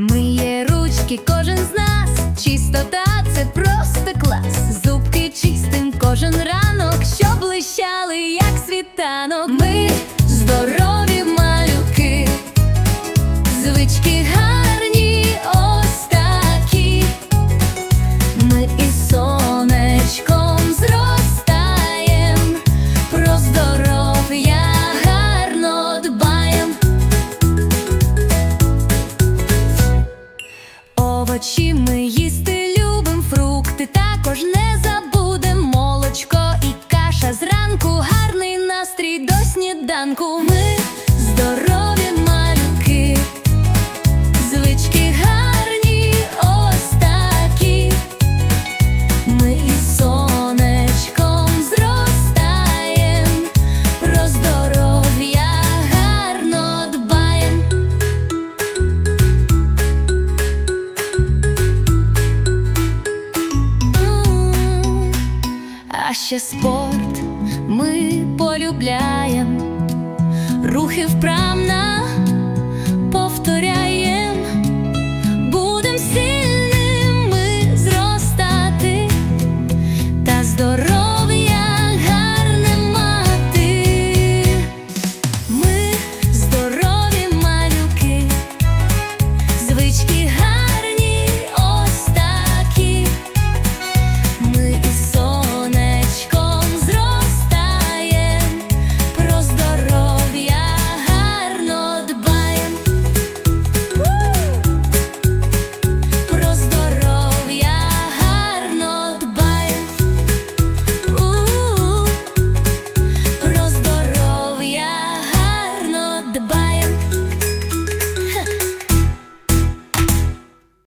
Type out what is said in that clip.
Миє ручки кожен з нас, чистота це просто клас. Овочі ми їсти любим, фрукти також не забудем. Молочко і каша зранку, гарний настрій до сніданку. Ми А ще спорт ми полюбляєм, рухи вправна повторяєм, будем сильними зростати та здоров'я гарне мати. Ми здорові малюки, звички гарні.